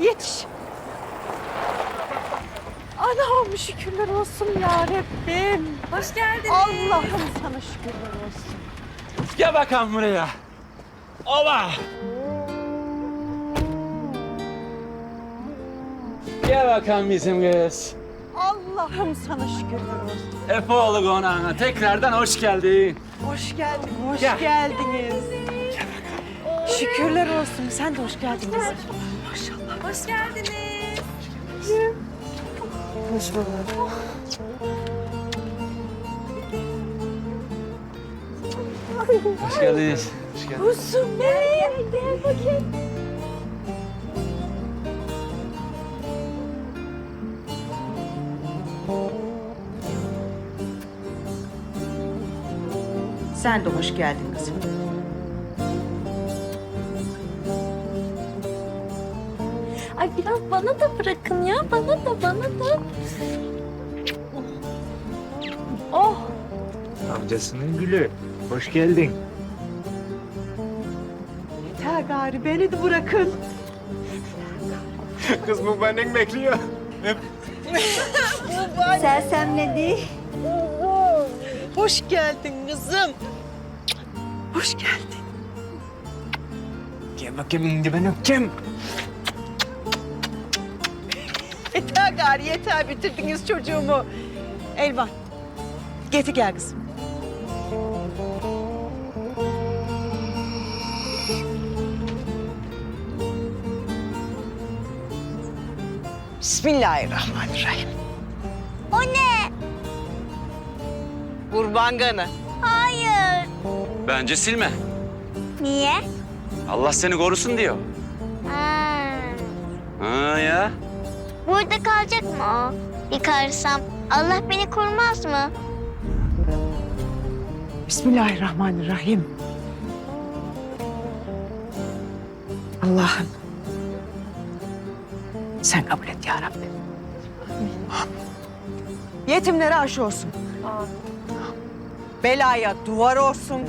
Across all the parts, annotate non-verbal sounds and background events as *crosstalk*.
Yetiş. Anam şükürler olsun ya Rabbim. Hoş geldiniz. Allah'ım sana şükürler olsun. Gel bakalım buraya. Ova. Gel bakalım bizim kız. Allah'ım sana şükürler olsun. Efe oğlu konağına tekrardan hoş geldin. Hoş geldin, hoş Gel. geldiniz. Şükürler olsun. Sen de hoş geldin. Hoş geldiniz. Hoş bulduk. Hoş geldiniz. Hoş geldiniz. Kuzum nereye? Gel bakayım. Sen de hoş geldin kızım. Biraz bana da bırakın ya. Bana da bana da. Oh. Amcasının gülü. Hoş geldin. Yeter gari beni de bırakın. *laughs* Kız bu benden bekliyor. Sersemledi. Hoş geldin kızım. Hoş geldin. Gel bakayım indi ben öpeceğim. Yeter yeter bitirdiniz çocuğumu. Elvan. Getir gel kızım. Bismillahirrahmanirrahim. O ne? Kurban kanı. Hayır. Bence silme. Niye? Allah seni korusun diyor. Ha. Ha ya. Burada kalacak mı o? Yıkarsam Allah beni korumaz mı? Bismillahirrahmanirrahim. Allah'ım. Sen kabul et ya Rabbi. Yetimlere aşı olsun. Belaya duvar olsun.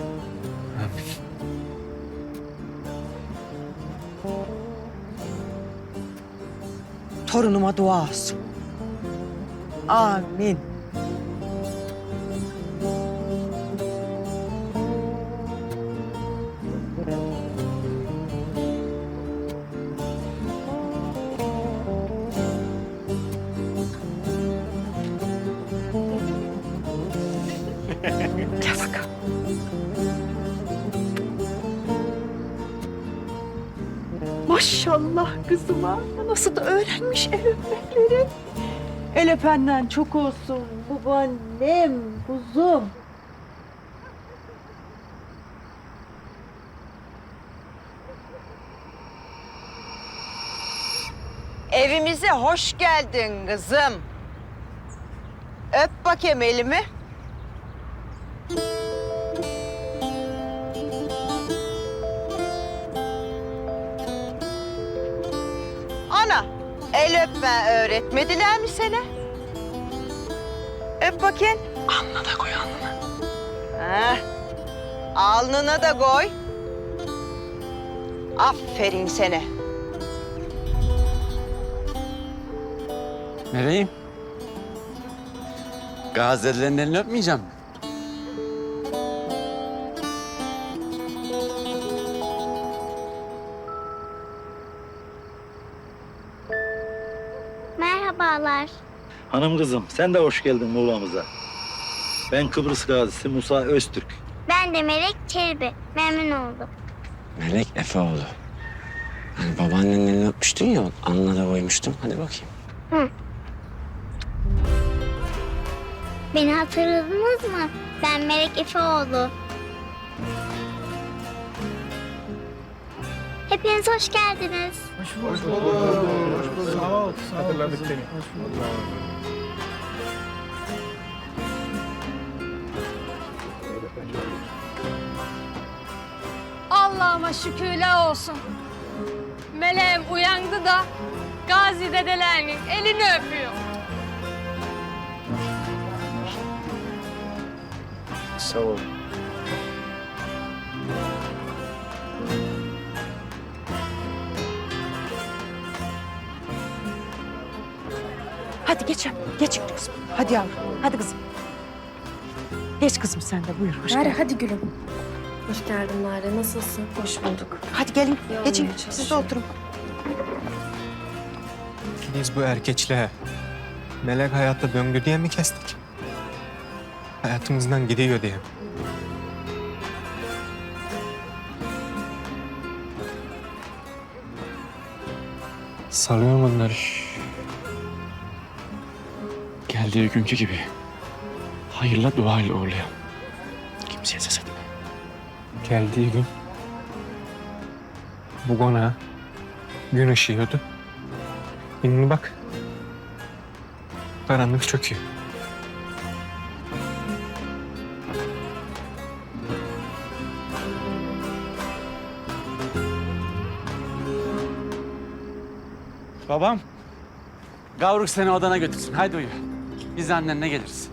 Torunuma dua olsun. Amin. Maşallah kızıma. Nasıl da öğrenmiş el öpmekleri. El öpenden çok olsun. Babaannem, kuzum. Evimize hoş geldin kızım. Öp bakayım elimi. El öpme öğretmediler mi sana? Öp bakayım. Anla da koy alnına. Heh. Alnına da koy. Aferin sana. Nereyim? Gazze'lilerin elini öpmeyeceğim. Merhabalar. Hanım kızım sen de hoş geldin Muğla'mıza. Ben Kıbrıs gazisi Musa Öztürk. Ben de Melek Çelebi. Memnun oldum. Melek Efeoğlu. Yani babaannenin elini öpmüştün ya, alnına da koymuştum. Hadi bakayım. Beni hatırladınız mı? Ben Melek Efeoğlu. Hepiniz hoş geldiniz. Hatırladık seni. Allah'ıma şükürler olsun. Meleğim uyandı da Gazi dedelerinin elini öpüyor. Sağ ol. Hadi geç. Geç kızım. Hadi yavrum. Hadi kızım. Geç kızım sen de buyur. Hoş Nare geldin. hadi gülüm. Hoş geldin Nare. Nasılsın? Hoş bulduk. Hadi gelin. İyi Geçin. olmaya Siz de çalışıyorum. oturun. İkiniz bu erkeçle melek hayatta döngü diye mi kestik? Hayatımızdan gidiyor diye. mi? Salıyorum onları. Geldiği günkü gibi hayırla duayla uğurlayalım. Kimseye ses etme. Geldiği gün bu konağa gün ışıyordu. Şimdi bak karanlık çöküyor. Babam. Gavruk seni odana götürsün. Haydi uyu. Biz annenle geliriz.